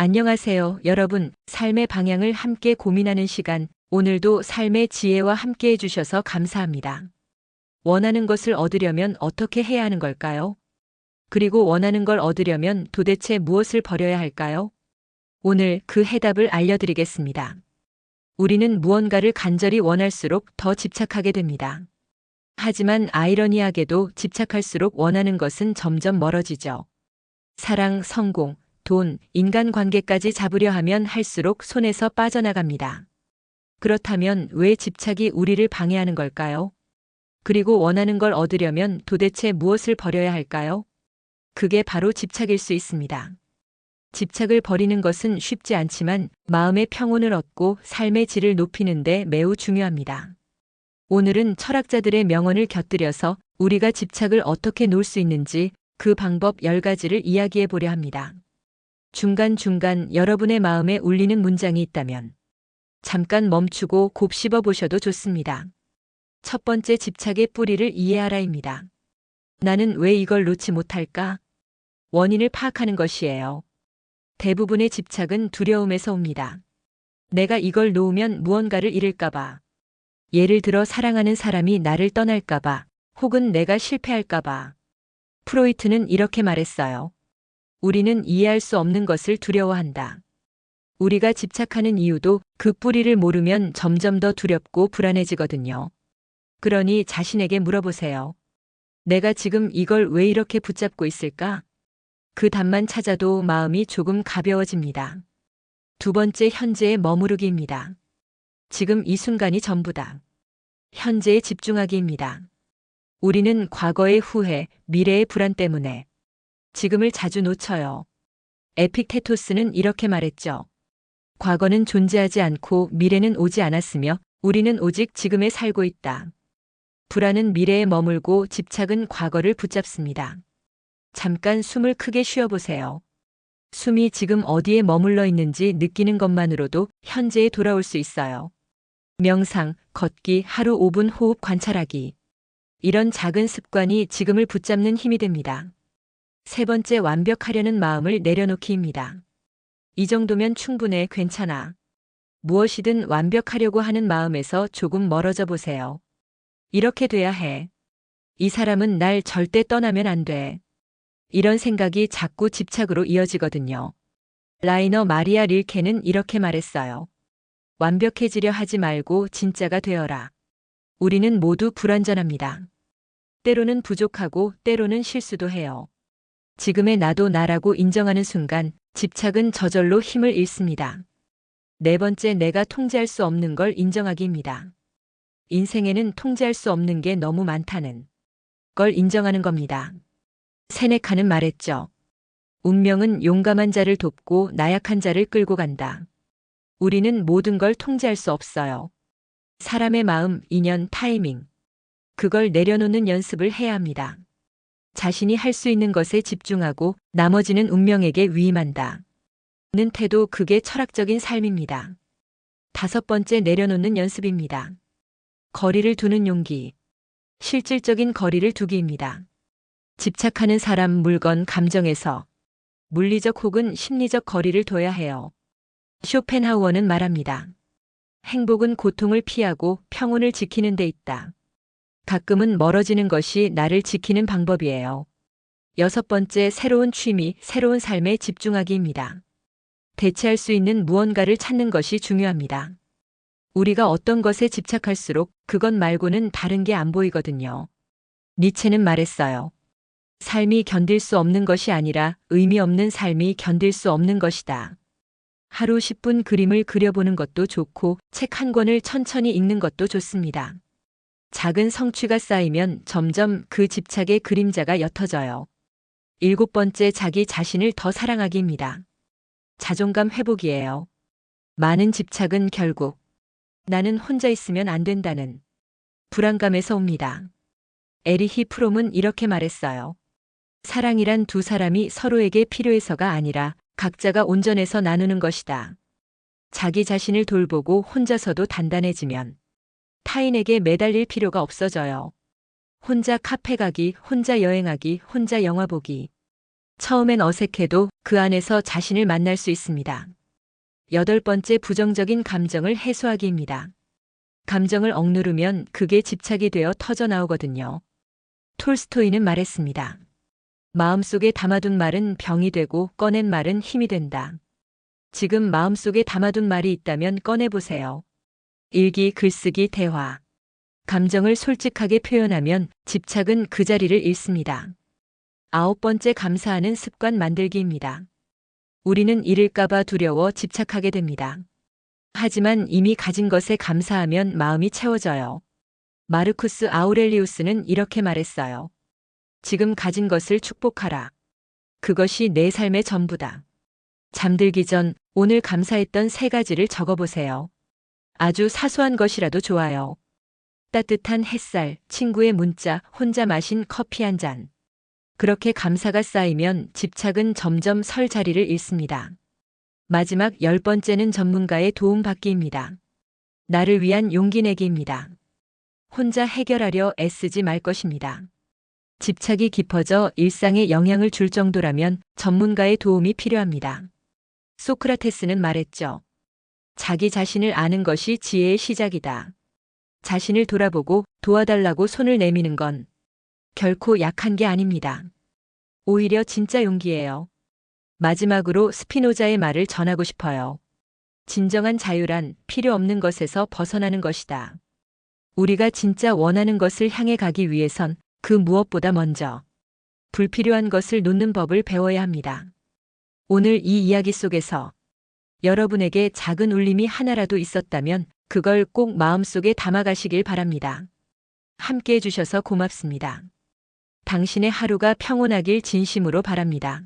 안녕하세요, 여러분. 삶의 방향을 함께 고민하는 시간. 오늘도 삶의 지혜와 함께 해주셔서 감사합니다. 원하는 것을 얻으려면 어떻게 해야 하는 걸까요? 그리고 원하는 걸 얻으려면 도대체 무엇을 버려야 할까요? 오늘 그 해답을 알려드리겠습니다. 우리는 무언가를 간절히 원할수록 더 집착하게 됩니다. 하지만 아이러니하게도 집착할수록 원하는 것은 점점 멀어지죠. 사랑, 성공, 돈, 인간관계까지 잡으려 하면 할수록 손에서 빠져나갑니다. 그렇다면 왜 집착이 우리를 방해하는 걸까요? 그리고 원하는 걸 얻으려면 도대체 무엇을 버려야 할까요? 그게 바로 집착일 수 있습니다. 집착을 버리는 것은 쉽지 않지만 마음의 평온을 얻고 삶의 질을 높이는데 매우 중요합니다. 오늘은 철학자들의 명언을 곁들여서 우리가 집착을 어떻게 놓을 수 있는지 그 방법 10가지를 이야기해 보려 합니다. 중간중간 여러분의 마음에 울리는 문장이 있다면 잠깐 멈추고 곱씹어 보셔도 좋습니다. 첫 번째 집착의 뿌리를 이해하라입니다. 나는 왜 이걸 놓지 못할까? 원인을 파악하는 것이에요. 대부분의 집착은 두려움에서 옵니다. 내가 이걸 놓으면 무언가를 잃을까봐. 예를 들어 사랑하는 사람이 나를 떠날까봐, 혹은 내가 실패할까봐. 프로이트는 이렇게 말했어요. 우리는 이해할 수 없는 것을 두려워한다. 우리가 집착하는 이유도 그 뿌리를 모르면 점점 더 두렵고 불안해지거든요. 그러니 자신에게 물어보세요. 내가 지금 이걸 왜 이렇게 붙잡고 있을까? 그 답만 찾아도 마음이 조금 가벼워집니다. 두 번째 현재에 머무르기입니다. 지금 이 순간이 전부다. 현재에 집중하기입니다. 우리는 과거의 후회, 미래의 불안 때문에 지금을 자주 놓쳐요. 에픽테토스는 이렇게 말했죠. 과거는 존재하지 않고 미래는 오지 않았으며 우리는 오직 지금에 살고 있다. 불안은 미래에 머물고 집착은 과거를 붙잡습니다. 잠깐 숨을 크게 쉬어보세요. 숨이 지금 어디에 머물러 있는지 느끼는 것만으로도 현재에 돌아올 수 있어요. 명상, 걷기, 하루 5분 호흡 관찰하기. 이런 작은 습관이 지금을 붙잡는 힘이 됩니다. 세 번째 완벽하려는 마음을 내려놓기입니다. 이 정도면 충분해 괜찮아. 무엇이든 완벽하려고 하는 마음에서 조금 멀어져 보세요. 이렇게 돼야 해. 이 사람은 날 절대 떠나면 안 돼. 이런 생각이 자꾸 집착으로 이어지거든요. 라이너 마리아 릴케는 이렇게 말했어요. 완벽해지려 하지 말고 진짜가 되어라. 우리는 모두 불완전합니다. 때로는 부족하고 때로는 실수도 해요. 지금의 나도 나라고 인정하는 순간 집착은 저절로 힘을 잃습니다. 네 번째 내가 통제할 수 없는 걸 인정하기입니다. 인생에는 통제할 수 없는 게 너무 많다는 걸 인정하는 겁니다. 세네카는 말했죠. 운명은 용감한 자를 돕고 나약한 자를 끌고 간다. 우리는 모든 걸 통제할 수 없어요. 사람의 마음, 인연, 타이밍. 그걸 내려놓는 연습을 해야 합니다. 자신이 할 수 있는 것에 집중하고 나머지는 운명에게 위임한다. 는 태도 그게 철학적인 삶입니다. 다섯 번째 내려놓는 연습입니다. 거리를 두는 용기. 실질적인 거리를 두기입니다. 집착하는 사람, 물건, 감정에서 물리적 혹은 심리적 거리를 둬야 해요. 쇼펜하우어는 말합니다. 행복은 고통을 피하고 평온을 지키는 데 있다. 가끔은 멀어지는 것이 나를 지키는 방법이에요. 여섯 번째 새로운 취미, 새로운 삶에 집중하기입니다. 대체할 수 있는 무언가를 찾는 것이 중요합니다. 우리가 어떤 것에 집착할수록 그것 말고는 다른 게 안 보이거든요. 니체는 말했어요. 삶이 견딜 수 없는 것이 아니라 의미 없는 삶이 견딜 수 없는 것이다. 하루 10분 그림을 그려보는 것도 좋고 책 한 권을 천천히 읽는 것도 좋습니다. 작은 성취가 쌓이면 점점 그 집착의 그림자가 옅어져요. 일곱 번째 자기 자신을 더 사랑하기입니다. 자존감 회복이에요. 많은 집착은 결국 나는 혼자 있으면 안 된다는 불안감에서 옵니다. 에리히 프롬은 이렇게 말했어요. 사랑이란 두 사람이 서로에게 필요해서가 아니라 각자가 온전해서 나누는 것이다. 자기 자신을 돌보고 혼자서도 단단해지면 타인에게 매달릴 필요가 없어져요. 혼자 카페 가기, 혼자 여행하기, 혼자 영화 보기. 처음엔 어색해도 그 안에서 자신을 만날 수 있습니다. 여덟 번째 부정적인 감정을 해소하기입니다. 감정을 억누르면 그게 집착이 되어 터져 나오거든요. 톨스토이는 말했습니다. 마음속에 담아둔 말은 병이 되고 꺼낸 말은 힘이 된다. 지금 마음속에 담아둔 말이 있다면 꺼내보세요. 일기, 글쓰기, 대화. 감정을 솔직하게 표현하면 집착은 그 자리를 잃습니다. 아홉 번째 감사하는 습관 만들기입니다. 우리는 잃을까봐 두려워 집착하게 됩니다. 하지만 이미 가진 것에 감사하면 마음이 채워져요. 마르쿠스 아우렐리우스는 이렇게 말했어요. 지금 가진 것을 축복하라. 그것이 내 삶의 전부다. 잠들기 전 오늘 감사했던 세 가지를 적어보세요. 아주 사소한 것이라도 좋아요. 따뜻한 햇살, 친구의 문자, 혼자 마신 커피 한 잔. 그렇게 감사가 쌓이면 집착은 점점 설 자리를 잃습니다. 마지막 열 번째는 전문가의 도움 받기입니다. 나를 위한 용기 내기입니다. 혼자 해결하려 애쓰지 말 것입니다. 집착이 깊어져 일상에 영향을 줄 정도라면 전문가의 도움이 필요합니다. 소크라테스는 말했죠. 자기 자신을 아는 것이 지혜의 시작이다. 자신을 돌아보고 도와달라고 손을 내미는 건 결코 약한 게 아닙니다. 오히려 진짜 용기예요. 마지막으로 스피노자의 말을 전하고 싶어요. 진정한 자유란 필요 없는 것에서 벗어나는 것이다. 우리가 진짜 원하는 것을 향해 가기 위해선 그 무엇보다 먼저 불필요한 것을 놓는 법을 배워야 합니다. 오늘 이 이야기 속에서 여러분에게 작은 울림이 하나라도 있었다면 그걸 꼭 마음속에 담아가시길 바랍니다. 함께 해주셔서 고맙습니다. 당신의 하루가 평온하길 진심으로 바랍니다.